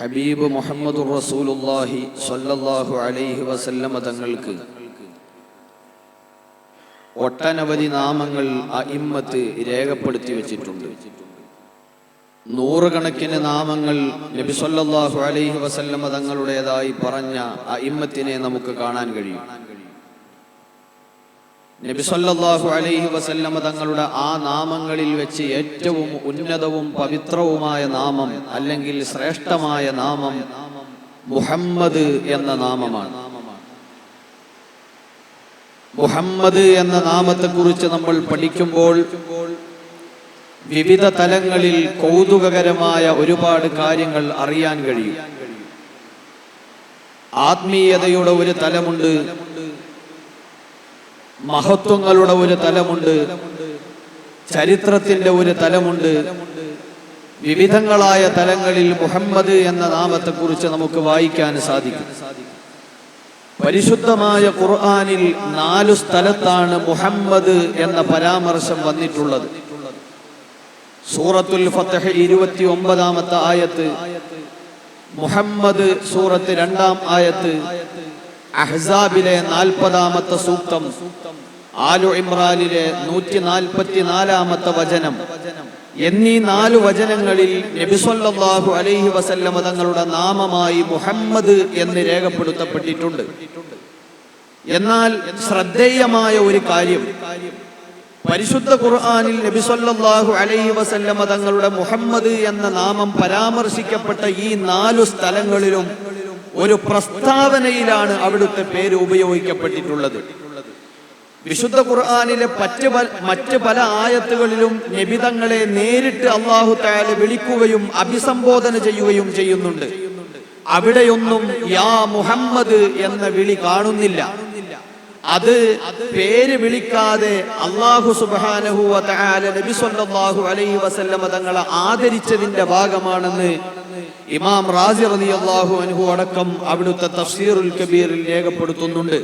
ഹബീബ് മുഹമ്മദ് റസൂലുല്ലാഹി സ്വല്ലല്ലാഹു അലൈഹി വസല്ലമ തങ്ങൾക്ക് ഒട്ടനവധി നാമങ്ങൾ അയിമ്മത്ത് രേഖപ്പെടുത്തി വെച്ചിട്ടുണ്ട്. നൂറുകണക്കിന് നാമങ്ങൾ നബി സല്ലല്ലാഹു അലൈഹി വസല്ലമ തങ്ങളുടേതായി പറഞ്ഞ അയിമ്മത്തിനെ നമുക്ക് കാണാൻ കഴിയും. നബി സല്ലല്ലാഹു അലൈഹി വസല്ലമ തങ്ങളുടെ ആ നാമങ്ങളിൽ വെച്ച് ഏറ്റവും ഉന്നതവും പവിത്രവുമായ നാമം അല്ലെങ്കിൽ ശ്രേഷ്ഠമായ നാമം മുഹമ്മദ് എന്ന നാമമാണ്. മുഹമ്മദ് എന്ന നാമത്തെക്കുറിച്ച് നമ്മൾ പഠിക്കുമ്പോൾ വിവിധ തലങ്ങളിൽ കൗതുകകരമായ ഒരുപാട് കാര്യങ്ങൾ അറിയാൻ കഴിയും. ആത്മീയതയുടെ ഒരു തലമുണ്ട് മഹത്വങ്ങളുടെ ഒരു തലമുണ്ട് ചരിത്രത്തിന്റെ ഒരു തലമുണ്ട് വിവിധങ്ങളായ തലങ്ങളിൽ മുഹമ്മദ് എന്ന നാമത്തെക്കുറിച്ച് നമുക്ക് വായിക്കാൻ സാധിക്കും. പരിശുദ്ധമായ ഖുർആാനിൽ നാലു സ്ഥലത്താണ് മുഹമ്മദ് എന്ന പരാമർശം വന്നിട്ടുള്ളത്. സൂറത്തുൽ ഫത്തഹ് ഇരുപത്തി ഒമ്പതാമത്തെ ആയത്ത് മുഹമ്മദ് സൂറത്ത് രണ്ടാം ആയത്ത് അഹ്സാബിലെ നാൽപ്പതാമത്തെ സൂക്തം ആലു ഇമ്രാനിലെ നൂറ്റി നാൽപ്പത്തി നാലാമത്തെ വചനം. എന്നീ നാല് വചനങ്ങളിൽ നബിസൊല്ലാഹു അലൈഹി വസല്ലമ തങ്ങളുടെ നാമമായി മുഹമ്മദ് എന്ന് രേഖപ്പെടുത്തപ്പെട്ടിട്ടുണ്ട്. എന്നാൽ ശ്രദ്ധേയമായ ഒരു കാര്യം പരിശുദ്ധ ഖുർആാനിൽ നബി സല്ലല്ലാഹു അലൈഹി വസല്ലമ തങ്ങളുടെ മുഹമ്മദ് എന്ന നാമം പരാമർശിക്കപ്പെട്ട ഈ നാലു സ്ഥലങ്ങളിലും ഒരു പ്രസ്താവനയിലാണ് അവിടുത്തെ പേര് ഉപയോഗിക്കപ്പെട്ടിട്ടുള്ളത്. വിശുദ്ധ ഖുർആാനിലെ മറ്റ് മറ്റ് പല ആയത്തുകളിലും നിബിതങ്ങളെ നേരിട്ട് അള്ളാഹു താല വിളിക്കുകയും അഭിസംബോധന ചെയ്യുകയും ചെയ്യുന്നുണ്ട്. അവിടെയൊന്നും യാ മുഹമ്മദ് എന്ന വിളി കാണുന്നില്ല. അത് പേര് വിളിക്കാതെ അള്ളാഹു സുബാനഹു നബി സല്ലല്ലാഹു അലൈഹി വസല്ലമ തങ്ങളെ ആദരിച്ചതിന്റെ ഭാഗമാണെന്ന് ഇമാം റാസി റളിയല്ലാഹു അൻഹു അടക്കം അവിടുത്തെ തഫ്സീറുൽ കബീറിൽ രേഖപ്പെടുത്തുന്നുണ്ട്.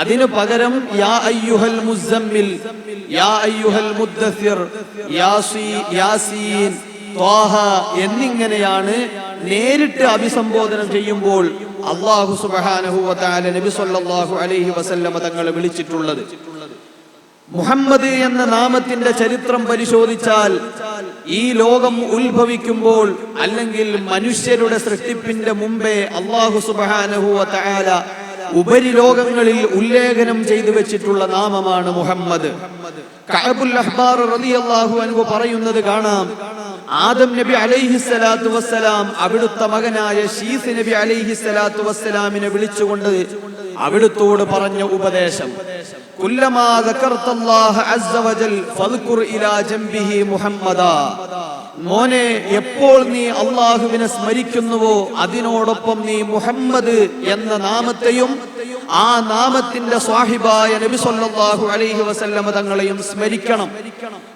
അതിനു പകരം യാ അയ്യുഹൽ മുസമ്മിൽ യാ അയ്യുഹൽ മുദ്ദസിർ യാസീ യാസീൻ എന്നിങ്ങനെയാണ് നേരിട്ട് അഭിസംബോധന ചെയ്യുമ്പോൾ അള്ളാഹു സുബ്ഹാനഹു വതആല നബി സല്ലല്ലാഹു അലൈഹി വസല്ലമ തങ്ങളെ വിളിച്ചിട്ടുള്ളത്. മുഹമ്മദ് എന്ന നാമത്തിന്റെ ചരിത്രം പരിശോധിച്ചാൽ ഈ ലോകം ഉത്ഭവിക്കുമ്പോൾ അല്ലെങ്കിൽ മനുഷ്യരുടെ സൃഷ്ടിപ്പിന്റെ മുമ്പേ അള്ളാഹു സുബ്ഹാനഹു ഉപരി ഉപരിലോകങ്ങളിൽ ഉല്ലേഖനം ചെയ്തു വെച്ചിട്ടുള്ള നാമമാണ് മുഹമ്മദ്. കഅബുൽ അഹ്ബാർ റളിയല്ലാഹു അൻഹു പറയുന്നത് കാണാം. ആദം നബി അലൈഹി സ്വലാത്തു വസ്സലാം അവിടുത്തെ മകനായ ഷീസ് നബി അലൈഹി സ്വലാത്തു വസ്സലാമിനെ വിളിച്ചുകൊണ്ട് അവിടുത്തോട് പറഞ്ഞ ഉപദേശം. മോനെ എപ്പോൾ നീ അള്ളാഹുവിനെ സ്മരിക്കുന്നുവോ അതിനോടൊപ്പം നീ മുഹമ്മദ് എന്ന നാമത്തെയും ആ നാമത്തിന്റെ സ്വാഹിബായ നബി സല്ലല്ലാഹു അലൈഹി വസല്ലമ തങ്ങളെയും സ്മരിക്കണം.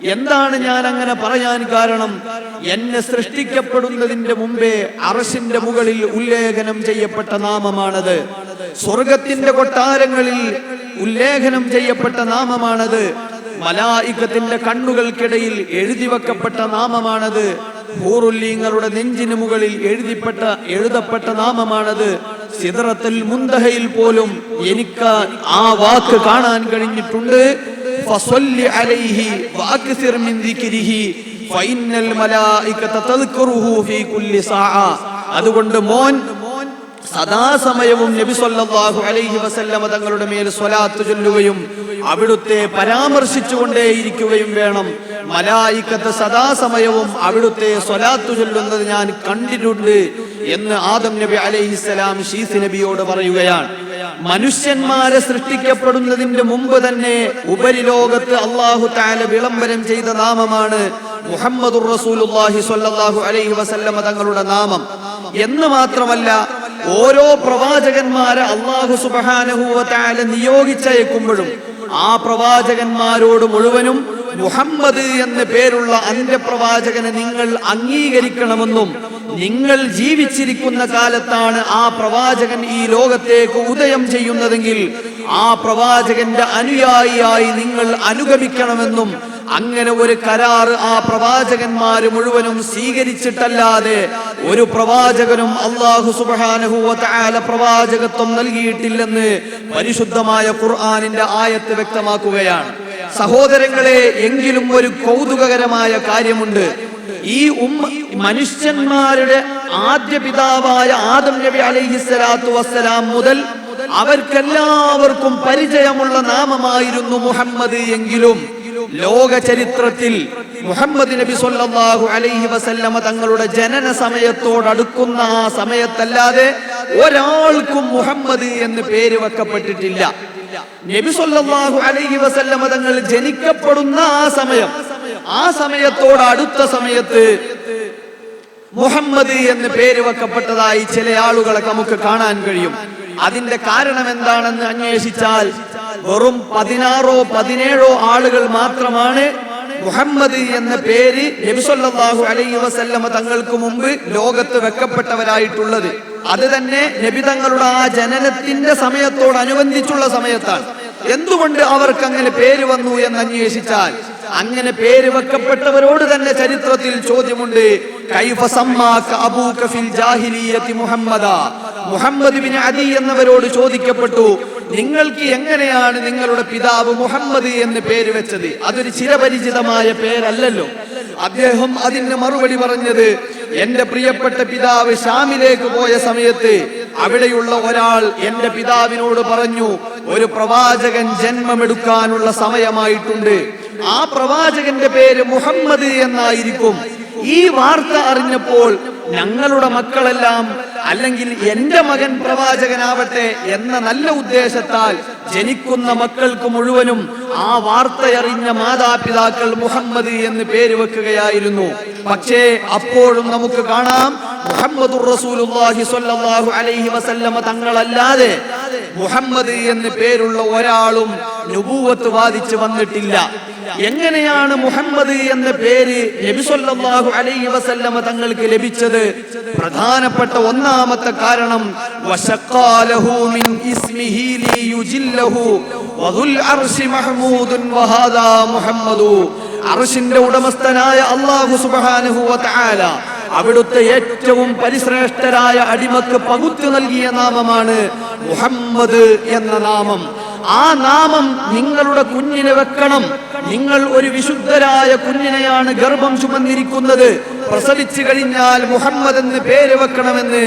എന്താണ് ഞാൻ അങ്ങനെ പറയാൻ കാരണം? എന്നെ സൃഷ്ടിക്കപ്പെടുന്നതിന്റെ മുമ്പേ അറശിന്റെ മുകളിൽ ഉല്ലേഖനം ചെയ്യപ്പെട്ട നാമമാണത്. സ്വർഗത്തിന്റെ കൊട്ടാരങ്ങളിൽ ഉല്ലേഖനം ചെയ്യപ്പെട്ട നാമമാണത്. മലായിക്കത്തിന്റെ കണ്ണുകൾക്കിടയിൽ എഴുതി വെക്കപ്പെട്ട നാമമാണത്. ഹൂറുല്ലീങ്ങളുടെ നെഞ്ചിനു മുകളിൽ എഴുതിപ്പെട്ട എഴുതപ്പെട്ട നാമമാണത്. സിദറത്തിൽ മുന്തഹയിൽ പോലും എനിക്ക് ആ വാക്ക് കാണാൻ കഴിഞ്ഞിട്ടുണ്ട്. അതുകൊണ്ട് മോൻ സദാസമയവും നബി സല്ലല്ലാഹു അലൈഹി വസല്ലമ തങ്ങളുടെ മേൽ സ്വലാത്ത് ചൊല്ലുകയും അവിടുത്തെ പരാമർശിച്ചുകൊണ്ടേയിരിക്കുകയും വേണം. മലായിക്കത്ത് സദാസമയവും അവിടുത്തെ സ്വലാത്ത് ചൊല്ലുന്നത് ഞാൻ കണ്ടിട്ടുണ്ട് എന്ന് ആദം നബി അലൈഹിസ്സലാം ഷീസ് നബിയോട് പറയുകയാണ്. മനുഷ്യന്മാരെ സൃഷ്ടിക്കപ്പെടുന്നതിന്റെ മുമ്പ് തന്നെ ഉപരിലോകത്ത് അള്ളാഹു താല വിളംബരം ചെയ്ത നാമമാണ് മുഹമ്മദുർ റസൂലുള്ളാഹി സ്വല്ലല്ലാഹു അലൈഹി വസല്ലമ തങ്ങളുടെ നാമം. എന്ന് മാത്രമല്ല ഓരോ പ്രവാചകന്മാരെ അള്ളാഹു തആല നിയോഗിച്ചയക്കുമ്പോഴും ആ പ്രവാചകന്മാരോട് മുഴുവനും മുഹമ്മദ് എന്ന പേരുള്ള അന്ത്യപ്രവാചകനെ നിങ്ങൾ അംഗീകരിക്കണമെന്നും നിങ്ങൾ ജീവിച്ചിരിക്കുന്ന കാലത്താണ് ആ പ്രവാചകൻ ഈ ലോകത്തേക്ക് ഉദയം ചെയ്യുന്നതെങ്കിൽ ആ പ്രവാചകന്റെ അനുയായിയായി നിങ്ങൾ അനുഗമിക്കണമെന്നും അങ്ങനെ ഒരു കരാർ ആ പ്രവാചകന്മാര് മുഴുവനും സ്വീകരിച്ചിട്ടല്ലാതെ ഒരു പ്രവാചകനും അള്ളാഹു സുബാനഹുല പ്രവാചകത്വം നൽകിയിട്ടില്ലെന്ന് പരിശുദ്ധമായ ഖുർആാനിന്റെ ആയത്ത് വ്യക്തമാക്കുകയാണ്. സഹോദരങ്ങളെ എങ്കിലും ഒരു കൗതുകകരമായ കാര്യമുണ്ട്. ഈ ഉമ്മ മനുഷ്യന്മാരുടെ ആദ്യ പിതാവായ ആദം നബി അലൈഹിസ്സലാത്തു വസ്സലാം മുതൽ അവർക്കെല്ലാവർക്കും പരിചയമുള്ള നാമമായിരുന്നു മുഹമ്മദ് എങ്കിലും. ലോക ചരിത്രത്തിൽ മുഹമ്മദ് നബി സല്ലല്ലാഹു അലൈഹി വസല്ലമ തങ്ങളുടെ ജനന സമയത്തോടടുക്കുന്ന ആ സമയത്തല്ലാതെ ഒരാൾക്കും മുഹമ്മദ് എന്ന് പേര് വെക്കപ്പെട്ടിട്ടില്ല. നബി സല്ലല്ലാഹു അലൈഹി വസല്ലമ തങ്ങൾ ജനിക്കപ്പെടുന്ന ആ സമയം ആ സമയത്തോട് അടുത്ത സമയത്ത് മുഹമ്മദ് എന്ന് പേര് വെക്കപ്പെട്ടതായി ചില ആളുകളെ നമുക്ക് കാണാൻ കഴിയും. അതിന്റെ കാരണം എന്താണെന്ന് അന്വേഷിച്ചാൽ വെറും പതിനാറോ പതിനേഴോ ആളുകൾ മാത്രമാണ് മുഹമ്മദ് എന്ന പേര് നബിസൊല്ലാഹു അലൈഹി വസല്ലമ തങ്ങൾക്ക് മുമ്പ് ലോകത്ത് വെക്കപ്പെട്ടവരായിട്ടുള്ളത്. അത് തന്നെ നബി തങ്ങളുടെ ആ ജനനത്തിന്റെ സമയത്തോടനുബന്ധിച്ചുള്ള സമയത്താണ്. എന്തുകൊണ്ട് അവർക്ക് അങ്ങനെ പേര് വന്നു എന്ന് അന്വേഷിച്ചാൽ? അങ്ങനെ പേര് വെക്കപ്പെട്ടവരോട് തന്നെ ചരിത്രത്തിൽ ചോദ്യമുണ്ട്. മുഹമ്മദ. മുഹമ്മദ് ബിൻ അദി എന്നവരോട് ചോദിക്കപ്പെട്ടു. നിങ്ങൾക്ക് എങ്ങനെയാണ് നിങ്ങളുടെ പിതാവ് മുഹമ്മദ് എന്ന് പേര് വെച്ചത്? അതൊരു ചിരപരിചിതമായ പേരല്ലല്ലോ. അദ്ദേഹം അതിന് മറുപടി പറഞ്ഞത് എന്റെ പ്രിയപ്പെട്ട പിതാവ് ഷാമിലേക്ക് പോയ സമയത്ത് അവിടെയുള്ള ഒരാൾ എന്റെ പിതാവിനോട് പറഞ്ഞു ഒരു പ്രവാചകൻ ജന്മമെടുക്കാനുള്ള സമയമായിട്ടുണ്ട്. ആ പ്രവാചകന്റെ പേര് മുഹമ്മദ് എന്നായിരിക്കും. ഈ വാർത്ത അറിഞ്ഞപ്പോൾ ഞങ്ങളുടെ മക്കളെല്ലാം അല്ലെങ്കിൽ എന്റെ മകൻ പ്രവാചകനാവട്ടെ എന്ന നല്ല ഉദ്ദേശത്താൽ ജനിക്കുന്ന മക്കൾക്ക് മുഴുവനും ആ വാർത്തയറിഞ്ഞ മാതാപിതാക്കൾ മുഹമ്മദ് എന്ന് പേര് വെക്കുകയായിരുന്നു. പക്ഷേ അപ്പോഴും നമുക്ക് കാണാം മുഹമ്മദ് റസൂലുള്ളാഹി സ്വല്ലല്ലാഹു അലൈഹി വസല്ലമ തങ്ങളല്ലാതെ മുഹമ്മദ് എന്ന് പേരുള്ള ഒരാളും വാദിച്ചു വന്നിട്ടില്ല. എങ്ങനെയാണ് മുഹമ്മദ് എന്ന പേര് നബി അലൈ വസല്ലമ തങ്ങൾക്ക് ലഭിച്ചത്? പ്രധാനപ്പെട്ട ഒന്നാമത്തെ കാരണം അർശിന്റെ ഉടമസ്ഥനായ അല്ലാഹു സുബ്ഹാനഹു വതആല അവിടുത്തെ ഏറ്റവും പരിശ്രേഷ്ഠരായ അടിമക്ക് പകുത്തു നൽകിയ നാമമാണ് മുഹമ്മദ് എന്ന നാമം. ആ നാമം നിങ്ങളുടെ കുഞ്ഞിനെ വെക്കണം. നിങ്ങൾ ഒരു വിശുദ്ധരായ കുഞ്ഞിനെയാണ് ഗർഭം ചുമന്നിരിക്കുന്നത്. പ്രസവിച്ചു കഴിഞ്ഞാൽ മുഹമ്മദ് എന്ന് പേര് വെക്കണമെന്ന്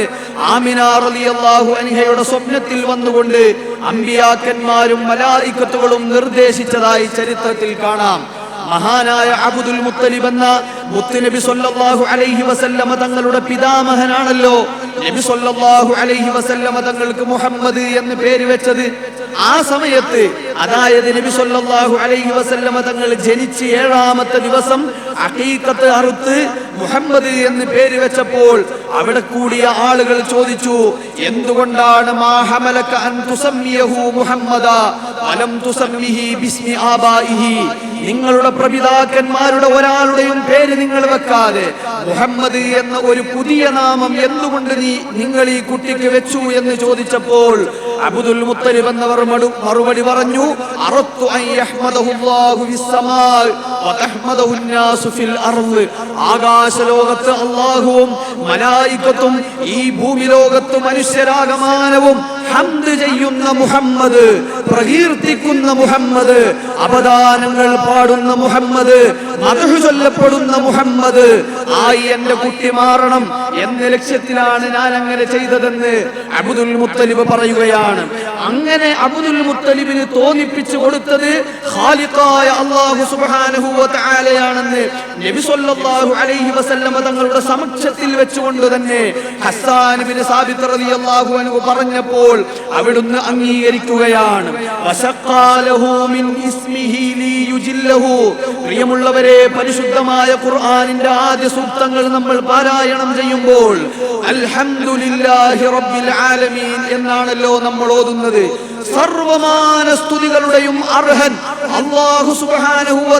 ആമിനാർ അലിയല്ലാഹു അനിഹയുടെ സ്വപ്നത്തിൽ വന്നുകൊണ്ട് അമ്പിയാക്കന്മാരും മലായിക്കത്തുകളും നിർദ്ദേശിച്ചതായി ചരിത്രത്തിൽ കാണാം. മഹാനായ അബുദുൽ മുത്തലിബ് എന്ന മുത്തുനബി സല്ലല്ലാഹു അലൈഹി വസല്ലമ തങ്ങളുടെ പിതാമഹനാണല്ലോ. നബി സല്ലല്ലാഹു അലൈഹി വസല്ലമ തങ്ങൾക്ക് മുഹമ്മദ് എന്ന് പേര് വെച്ചത് ആ സമയത്ത്. അതായത് നബി സല്ലല്ലാഹു അലൈഹി വസല്ലമ തങ്ങൾ ജനിച്ച് ഏഴാമത്തെ ദിവസം അഖീഖത്ത് അറുത്ത് മുഹമ്മദ് എന്ന് പേര് വെച്ചപ്പോൾ അവിടെ കൂടിയ ആളുകൾ ചോദിച്ചു എന്തുകൊണ്ടാണ് മാ ഹമലക അൻ തുസമ്മിയഹു മുഹമ്മദ? വലം തുസമ്മിഹി ബിസ്മി ആബായിഹി നിങ്ങളുടെ പ്രപിതാക്കന്മാരുടെ ഒരാളുടെയും പേര് നിങ്ങൾ വെക്കാതെ മുഹമ്മദ് എന്ന ഒരു പുതിയ നാമം എന്തുകൊണ്ട് നീ നിങ്ങൾ ഈ കുട്ടിക്ക് വെച്ചു എന്ന് ചോദിച്ചപ്പോൾ അബ്ദുൽ മുത്തലിബ് എന്നവർ മറുപടി പറഞ്ഞു അറത്തു ആകാശലോകത്ത് അള്ളാഹുവും മലായിക്കത്തും ഈ ഭൂമി ലോകത്ത് മനുഷ്യരാകമാനവും ഹംദ് ചെയ്യുന്ന മുഹമ്മദ് പ്രകീർത്തിക്കുന്ന മുഹമ്മദ് അപദാനങ്ങൾ പാടുന്ന മുഹമ്മദ് മധു ചൊല്ലപ്പെടുന്ന മുഹമ്മദ്. ആയി എന്റെ കുട്ടി മാറണം എന്ന ലക്ഷ്യത്തിലാണ് ഞാൻ അങ്ങനെ ചെയ്തതെന്ന് അബുദുൽ മുത്തലിബ് പറയുകയാണ്. അങ്ങനെ അബുദുൽ മുത്തലിബിന് തോന്നിപ്പിച്ചു കൊടുത്തത് ഖാലിഖായ സുബ്ഹാനഹു വ നബി സല്ലല്ലാഹു അലൈഹി തങ്ങളുടെ സമക്ഷത്തിൽ വെച്ചുകൊണ്ട് തന്നെ ഹസ്സാൻ ബിൻ റളിയല്ലാഹു അൻഹു പറഞ്ഞപ്പോൾ അവിടുന്ന് അംഗീകരിക്കുകയാണ്. പ്രിയമുള്ളവരെ പരിശുദ്ധമായ ഖുർആാനിന്റെ ആദ്യ സൂക്തങ്ങൾ നമ്മൾ പാരായണം ചെയ്യുമ്പോൾ എന്നാണല്ലോ നമ്മൾ ഓതുന്നത്. സർവമാന സ്തുതികളുടെയും അർഹൻ അള്ളാഹു സുബ്ഹാനഹു വ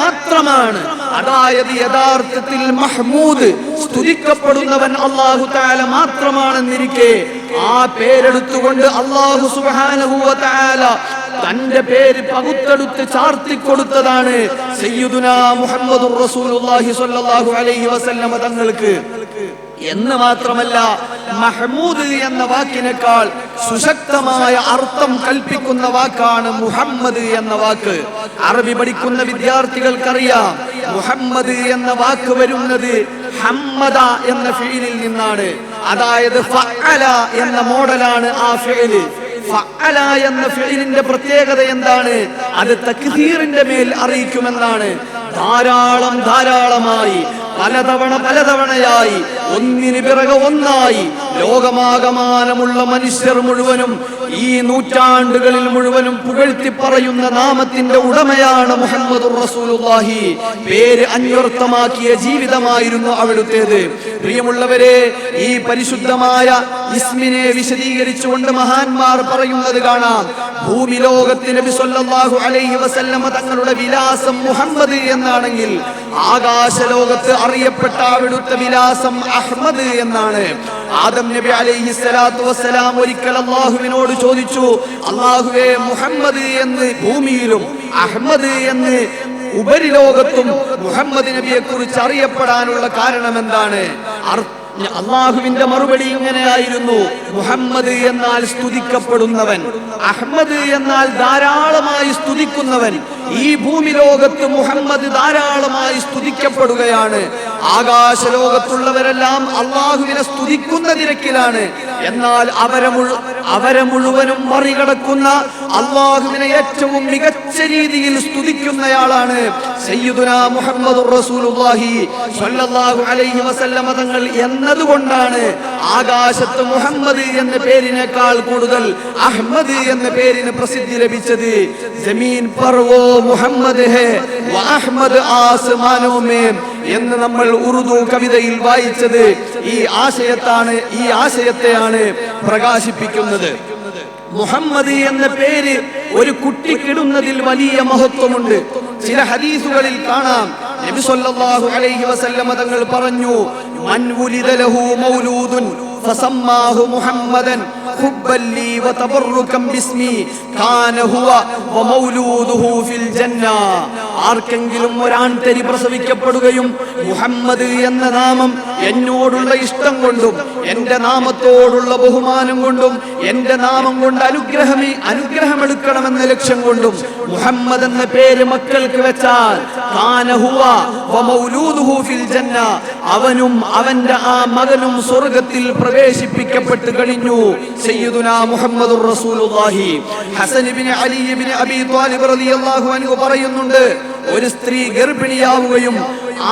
മാത്രമാണ്. അതായത് യഥാർത്ഥത്തിൽ മഹ്മൂദ് സ്തുതിക്കപ്പെടുന്നവൻ അള്ളാഹു താല മാത്രമാണെന്നിരിക്കെ ആ പേരെടുത്തുകൊണ്ട് അള്ളാഹു സുബ്ഹാനഹു വ തആല തന്റെ പേര് പകുത്തെടുത്ത് ചാർത്തി കൊടുത്തതാണ് റസൂലുള്ളാഹി സ്വല്ലല്ലാഹു അലൈഹി തങ്ങൾക്ക്. എന്ന് മാത്രമല്ല മഹ്മൂദ് എന്ന വാക്കിനേക്കാൾ സുശക്തമായ അർത്ഥം കൽപ്പിക്കുന്ന വാക്കാണ് മുഹമ്മദ് എന്ന വാക്ക്. അറബി പഠിക്കുന്ന വിദ്യാർത്ഥികൾക്കറിയാം മുഹമ്മദ് എന്ന വാക്ക് വരുന്നത് ഹമ്മദ എന്ന ഫീലിൽ നിന്നാണ്. അതായത് ഫഅല എന്ന മോഡലാണ് ആ ഫീൽ ഫഅല എന്ന ഫഇലിന്റെ പ്രത്യേകത എന്താണ്? അത് തക്തീറിന്റെ മേൽ അറിയിക്കുമെന്നാണ്. ധാരാളം ധാരാളമായി പലതവണ പലതവണയായി ഒന്നിന് പിറകെ ഒന്നായി ലോകമാകമാനമുള്ള മനുഷ്യർ മുഴുവനും ഈ നൂറ്റാണ്ടുകളിൽ മുഴുവനും പുകഴ്ത്തി പറയുന്ന നാമത്തിന്റെ ഉടമയാണ് മുഹമ്മദ് റസൂലുള്ളാഹി. പേര് അന്വർത്ഥമാക്കിയ ജീവിതമായിരുന്നു അവിടുത്തേത്. പ്രിയമുള്ളവരെ ഈ പരിശുദ്ധമായ ഇസ്മിനെ വിശദീകരിച്ചുകൊണ്ട് മഹാന്മാർ പറയുന്നത് കാണാം. ഭൂമി ലോകത്തിന് നബി സല്ലല്ലാഹു അലൈഹി വസല്ലമ തങ്ങളുടെ വിലാസം മുഹമ്മദ് എന്നാണെങ്കിൽ ആകാശ ലോകത്ത് അറിയപ്പെട്ട അവിടുത്തെ വിലാസം അഹ്മദ് എന്നാണ്. ആദം നബി അലൈഹി സ്വലാത്തു വസ്സലാം ഒരിക്കൽ അള്ളാഹുവിനോട് ചോദിച്ചു അള്ളാഹുവെ മുഹമ്മദ് എന്ന് ഭൂമിയിലും അഹ്മദ് എന്ന് ഉപരിലോകത്തും മുഹമ്മദ് നബിയെ കുറിച്ച് അറിയപ്പെടാനുള്ള കാരണം എന്താണ് അർ- അള്ളാഹുവിന്റെ മറുപടി ഇങ്ങനെയായിരുന്നു. മുഹമ്മദ് എന്നാൽ സ്തുതിക്കപ്പെടുന്നവൻ അഹമ്മദ് എന്നാൽ ധാരാളമായി സ്തുതിക്കുന്നവൻ. ഈ ഭൂമി ലോകത്ത് മുഹമ്മദ് ധാരാളമായി സ്തുതിക്കപ്പെടുകയാണ്. ആകാശ ലോകത്തുള്ളവരെല്ലാം അള്ളാഹുവിനെ സ്തുതിക്കുന്ന തിരക്കിലാണ്. എന്നാൽ അവരെ മുഴു അവരെ മുഴുവനും മറികടക്കുന്ന അള്ളാഹുവിനെ ഏറ്റവും മികച്ച രീതിയിൽ സ്തുതിക്കുന്നയാളാണ് റസൂലുള്ളാഹി സ്വല്ലല്ലാഹു അലൈഹി വസല്ലമ തങ്ങൾ എന്നതുകൊണ്ടാണ് ആകാശത്ത് മുഹമ്മദ് എന്ന പേരിനേക്കാൾ കൂടുതൽ അഹ്മദ് എന്ന പേരിന് പ്രസിദ്ധി ലഭിച്ചത്. ജമീൻ പർവോ മുഹമ്മദ് ഹേ വ അഹ്മദ് എന്ന് നമ്മൾ ഉറുദു കവിതയിൽ വായിച്ചത് ഈ ആശയത്താണ് ഈ ആശയത്തെയാണ് പ്രകാശിപ്പിക്കുന്നത്. മുഹമ്മദ് എന്ന പേര് ഒരു കുട്ടിക്കിടുന്നതിൽ വലിയ മഹത്വമുണ്ട്. ചില ഹദീസുകളിൽ കാണാം. നബി സല്ലല്ലാഹു അലൈഹി വസല്ലമ തങ്ങൾ പറഞ്ഞു മൻ ലഹു മൗലൂദുൻ മുഹമ്മദൻ ഹുബ്ബൻ لي وتبركا ബിസ്മി കാന ഹുവ വമൗലൂദുഹു ഫിൽ ജന്ന. ആർക്കെങ്കിലും ഒരാൺതരി പ്രസവിക്കപ്പെടുകയും മുഹമ്മദ് എന്ന നാമം എന്നോടുള്ള ഇഷ്ടം കൊണ്ടും എന്റെ നാമത്തോടുള്ള ബഹുമാനം കൊണ്ടും എന്റെ നാമം കൊണ്ട് അനുഗ്രഹമേ അനുഗ്രഹമെടുക്കണമെന്ന ലക്ഷ്യം കൊണ്ടും മുഹമ്മദ് എന്ന പേര് മക്കൾക്ക് വെച്ചാൽ അവനും അവന്റെ ആ മകനും സ്വർഗത്തിൽ പ്രവേശിപ്പിക്കപ്പെട്ട് കഴിഞ്ഞു. സയ്യിദുന മുഹമ്മദുർ റസൂലുള്ളാഹി. ഹസൻ ഇബ്നു അലി ഇബ്നു അബീ ത്വാലിബ് റളിയല്ലാഹു അൻഹു പറയുന്നുണ്ട് ഒരു സ്ത്രീ ഗർഭിണിയാവുകയും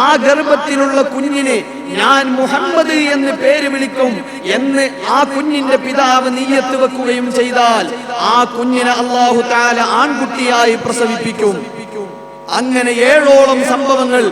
ആ ഗർഭത്തിലുള്ള കുഞ്ഞിനെ ഞാൻ മുഹമ്മദ് എന്ന് പേര് വിളിക്കും എന്ന് ആ കുഞ്ഞിന്റെ പിതാവ് നീയത്ത് വെക്കുകയും ചെയ്താൽ ആ കുഞ്ഞിനെ അള്ളാഹു താല ആൺകുട്ടിയായി പ്രസവിപ്പിക്കും. അങ്ങനെ ഏഴോളം സംഭവങ്ങൾ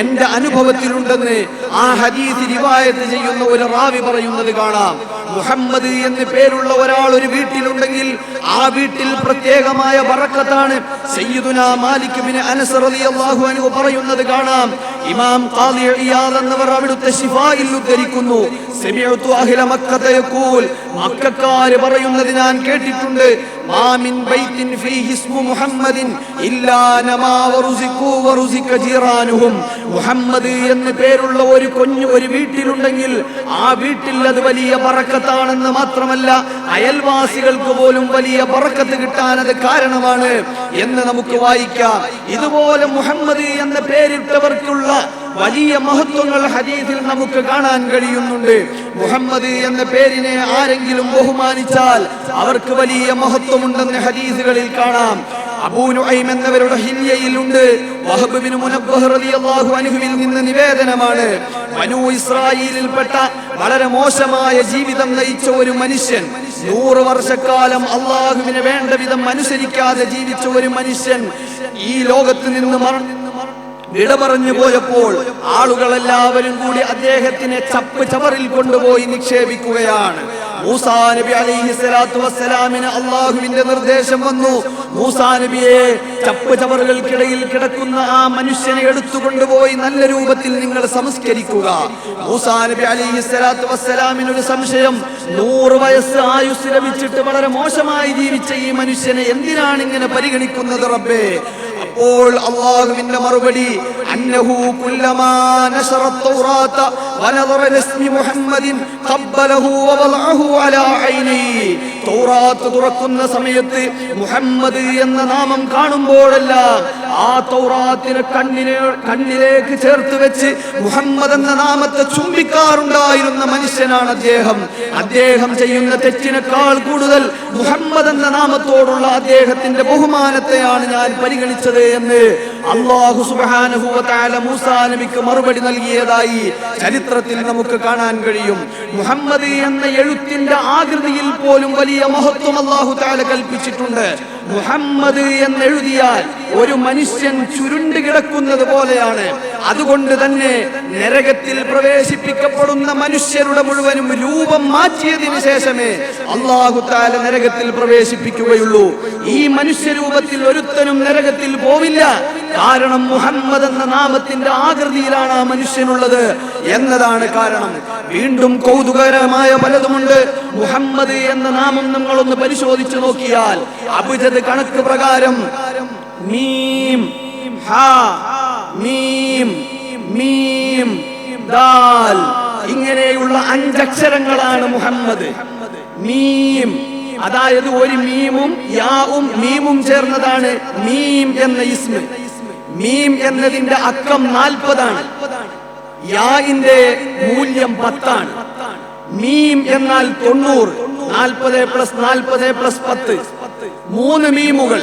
എന്റെ അനുഭവത്തിലുണ്ടെന്ന് ആ ഹദീസ് റിവായത്ത് ചെയ്യുന്ന ഒരു റാവി പറയുന്നത് കാണാം. മുഹമ്മദ് എന്ന് പേരുള്ള ഒരാൾ ഒരു വീട്ടിലുണ്ടെങ്കിൽ ആ വീട്ടിൽ പ്രത്യേകമായ വറക്കത്താണ് സയ്യിദുന മാലിക് ബിൻ അനസ് റളിയല്ലാഹു അൻഹു പറയുന്നത് കാണാം. ഇമാം ഖാദി ഇയാദ് എന്നവർ അവിടുത്തെ ശിഫായിൽ ഉദ്ധരിക്കുന്നു. സമിഅതു അഹ്ല മക്കത യഖൂൽ മക്കക്കാര് പറയുന്നത് ഞാൻ കേട്ടിട്ടുണ്ട്. മാ മിൻ ബൈത്തിൻ ഫീഹി ഇസ്മു മുഹമ്മദിൻ ഇല്ലാ നമാ വറുസിഖു വറുസിക ജീറാനുഹും. മുഹമ്മദ് എന്ന് പേരുള്ള ഒരു കുഞ്ഞു ഒരു വീട്ടിലുണ്ടെങ്കിൽ ആ വീട്ടിൽ അത് വലിയ ബർക്കത്താണെന്ന് മാത്രമല്ല അയൽവാസികൾക്ക് പോലും വലിയ ബർക്കത്ത് കിട്ടാൻ അത് കാരണമാണ് എന്ന് നമുക്ക് വായിക്കാം. ഇതുപോലെ മുഹമ്മദ് എന്ന പേരിട്ടവർക്കുള്ള വലിയ മഹത്വങ്ങൾ ഹദീസിൽ നമുക്ക് കാണാൻ കഴിയുന്നുണ്ട്. മുഹമ്മദ് എന്ന പേരിനെ ആരെങ്കിലും ബഹുമാനിച്ചാൽ അവർക്ക് വലിയ മഹത്വമുണ്ടെന്ന് ഹദീസുകളിൽ കാണാം. അബൂ നുഐം എന്നവരുടെ ഹില്യയിലുണ്ട് വഹബ് ബിൻ മുനബ്ബഹ് റളിയല്ലാഹു അൻഹുവിൽ നിന്ന് നിവേദനമാണ്. മനു ഇസ്രായേലിൽപ്പെട്ട വളരെ മോശമായ ജീവിതം നയിച്ച ഒരു മനുഷ്യൻ നൂറ് വർഷക്കാലം അള്ളാഹുവിനെ വേണ്ട വിധം അനുസരിക്കാതെ ജീവിച്ച ഒരു മനുഷ്യൻ ഈ ലോകത്ത് നിന്ന് മറ വിട പറഞ്ഞു പോയപ്പോൾ ആളുകൾ എല്ലാവരും കൂടി അദ്ദേഹത്തിനെ ചപ്പ് ചവറിൽ കൊണ്ടുപോയി നിക്ഷേപിക്കുകയാണ്. മൂസാ നബി അലൈഹി സ്വലാത്തു വസ്സലാമിന് അള്ളാഹുവിന്റെ നിർദ്ദേശം വന്നു. മൂസാ നബിയെ ചപ്പ് ചവറുകൾക്കിടയിൽ കിടക്കുന്ന ആ മനുഷ്യനെ എടുത്തുകൊണ്ടുപോയി നല്ല രൂപത്തിൽ നിങ്ങൾ സംസ്കരിക്കുക. മൂസാ നബി അലൈഹി സ്വലാത്തു ഒരു സംശയം നൂറ് വയസ്സ് ആയുസ് ലഭിച്ചിട്ട് വളരെ മോശമായി ജീവിച്ച ഈ മനുഷ്യനെ എന്തിനാണ് ഇങ്ങനെ പരിഗണിക്കുന്നത് റബ്ബേ? അപ്പോൾ അള്ളാഹുവിന്റെ മറുപടി അന്നഹു കുല്ലമാ നശറ തൗറാത്ത വനദറ ലസ്മി മുഹമ്മദിൻ ഖബ്ബലഹു വവളഅഹു അലാ ഐനി. തൗറാത്ത് തുറക്കുന്ന സമയത്ത് മുഹമ്മദ് എന്ന നാമം കാണുമ്പോഴെല്ലാം ആ തൗറാത്തിനെ കണ്ണിനെ കണ്ണിലേക്ക് ചേർത്ത് വെച്ച് മുഹമ്മദ് എന്ന നാമത്തെ ചുംബിക്കാറുണ്ടായിരുന്ന മനുഷ്യനാണ് അദ്ദേഹം. അദ്ദേഹം ചെയ്യുന്ന തെറ്റിനേക്കാൾ കൂടുതൽ മുഹമ്മദ് എന്ന നാമത്തോടുള്ള അദ്ദേഹത്തിന്റെ ബഹുമാനത്തെയാണ് ഞാൻ പരിഗണിച്ചത്. എന്ന് അള്ളാഹു സുബ്ഹാനഹു വ തആല മൂസാ നബിക്ക് മറുപടി നൽകിയതായി ചരിത്രത്തിൽ നമുക്ക് കാണാൻ കഴിയും. മുഹമ്മദ് എന്ന എഴുത്തിന്റെ ആകൃതിയിൽ പോലും വലിയ മഹത്വം അള്ളാഹു താല കൽപ്പിച്ചിട്ടുണ്ട്. മുഹമ്മദ് എന്ന് എഴുതിയാൽ ഒരു മനുഷ്യൻ ചുരുണ്ട് കിടക്കുന്നത് പോലെയാണ്. അതുകൊണ്ട് തന്നെ നരകത്തിൽ പ്രവേശിപ്പിക്കപ്പെടുന്ന മനുഷ്യരുടെ മുഴുവനും രൂപം മാറ്റിയതിനു ശേഷമേ അള്ളാഹു താല നരകത്തിൽ പ്രവേശിപ്പിക്കുകയുള്ളൂ. ഈ മനുഷ്യരൂപത്തിൽ ഒരുത്തനും നരകത്തിൽ പോവില്ല. കാരണം മുഹമ്മദ് എന്ന നാമത്തിന്റെ ആകൃതിയിലാണ് ആ മനുഷ്യനുള്ളത് എന്നതാണ് കാരണം. വീണ്ടും കൗതുകകരമായ പലതുമുണ്ട്. മുഹമ്മദ് എന്ന നാമം നിങ്ങളൊന്ന് പരിശോധിച്ചു നോക്കിയാൽ അഭിജത് കണക്ക് പ്രകാരം മീം ഹാ മീം മീം ദാൽ ഇങ്ങനെയുള്ള അഞ്ചക്ഷരങ്ങളാണ് മുഹമ്മദ്. മീം അതായത് ഒരു മീമും യാവും മീമും ചേർന്നതാണ് മീം എന്ന ഇസ്മ. മീം എന്നതിന്റെ അക്കം നാൽപ്പതാണ്. യാഇന്റെ മൂല്യം പത്താണ്. മീം എന്നാൽ തൊണ്ണൂറ് നാൽപ്പത് പ്ലസ് നാൽപ്പത് പ്ലസ് പത്ത്. മൂന്ന് മീമുകൾ.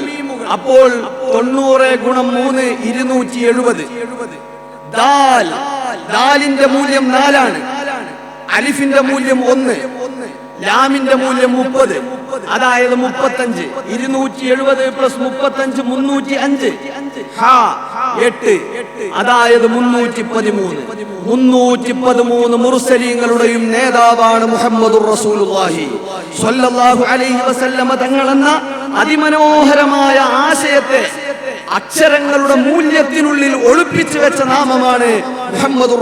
അപ്പോൾ തൊണ്ണൂറ് ഗുണം മൂന്ന് ഇരുന്നൂറ്റി എഴുപത്. ദാൽ. ദാലിന്റെ മൂല്യം നാലാണ്. അലിഫിന്റെ മൂല്യം ഒന്ന്. ലാമിന്റെ മൂല്യം മുപ്പത്. അതായത് മുപ്പത്തഞ്ച്. ഇരുന്നൂറ്റി എഴുപത് പ്ലസ് മുപ്പത്തഞ്ച് മുന്നൂറ്റി അഞ്ച് എട്ട്. അതായത് മുന്നൂറ്റി പതിമൂന്ന് മുന്നൂറ്റി പതിമൂന്ന് മുറുസലീങ്ങളുടെയും നേതാവാണ് മുഹമ്മദ് റസൂലുള്ളാഹി തങ്ങളെന്ന അതിമനോഹരമായ ആശയത്തെ അക്ഷരങ്ങളുടെ മൂല്യത്തിനുള്ളിൽ ഒളിപ്പിച്ചു വെച്ച നാമമാണ് മുഹമ്മദ്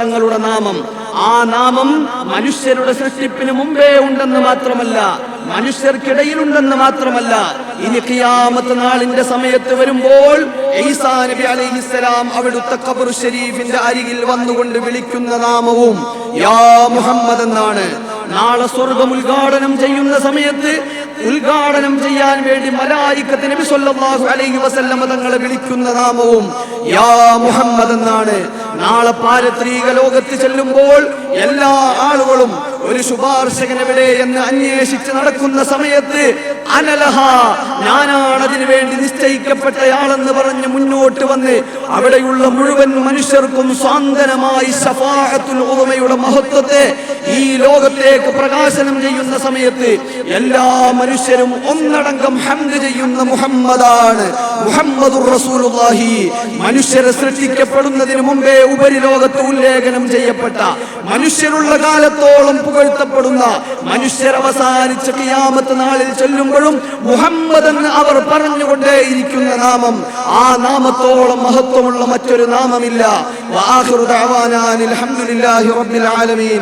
തങ്ങളുടെ നാമം. ആ നാമം മനുഷ്യരുടെ സൃഷ്ടിപ്പിന് മുമ്പേ ഉണ്ടെന്ന് മാത്രമല്ല മനുഷ്യർക്കിടയിലുണ്ടെന്ന് മാത്രമല്ല ഇനി ഖിയാമത്ത് നാളിന്റെ സമയത്ത് വരുമ്പോൾ ഈസാ നബി അലൈഹിസ്സലാം അവിടുത്തെ ഖബർ ഷരീഫിന്റെ അരികിൽ വന്നുകൊണ്ട് വിളിക്കുന്ന നാമവും യാ മുഹമ്മദ് എന്നാണ്. നാളെ സ്വർഗം ഉദ്ഘാടനം ചെയ്യുന്ന സമയത്ത് ഉദ്ഘാടനം ചെയ്യാൻ വേണ്ടി മലായിക്കത്ത് നബി സല്ലല്ലാഹു അലൈഹി തങ്ങളെ വിളിക്കുന്ന നാമവും യാ മുഹമ്മദ് എന്നാണ്. നാളെ പാരത്രീക ലോകത്ത് ചെല്ലുമ്പോൾ എല്ലാ ആളുകളും ഒരു ശുപാർശകൻ എവിടെ എന്ന് അന്വേഷിച്ച് നടക്കുന്ന സമയത്ത് അനലഹ ഞാനാണ് അതിനു വേണ്ടി നിശ്ചയിക്കപ്പെട്ടയാളെന്ന് പറഞ്ഞ് മുന്നോട്ട് വന്ന് അവിടെയുള്ള മുഴുവൻ മനുഷ്യർക്കും സ്വാന്തനമായി സഫാഹത്തുൽ ഉദമയുടെ മഹത്വത്തെ ഈ ലോകത്തേക്ക് പ്രകാശനം ചെയ്യുന്ന സമയത്ത് എല്ലാ മനുഷ്യരും ഒന്നടങ്കം ഹംദ് ചെയ്യുന്ന മുഹമ്മദാണ് മുഹമ്മദുർ റസൂലുള്ളാഹി. മനുഷ്യരെ സൃഷ്ടിക്കപ്പെടുന്നതിന് മുമ്പേ ഉപരിലോകത്ത് ഉല്ലേഖനം ചെയ്യപ്പെട്ട മനുഷ്യരുള്ള കാലത്തോളം പുകഴ്ത്തപ്പെടുന്ന മനുഷ്യർ അവസാനിച്ച കിയാമത്ത് നാളിൽ ചൊല്ലുമ്പോഴും മുഹമ്മദ് എന്ന് അവർ പറഞ്ഞുകൊണ്ടേയിരിക്കുന്ന നാമം. ആ നാമത്തോളം മഹത്വമുള്ള മറ്റൊരു നാമമില്ല. അനിൽ ഹംദുലില്ലാഹി റബ്ബിൽ ആലമീൻ.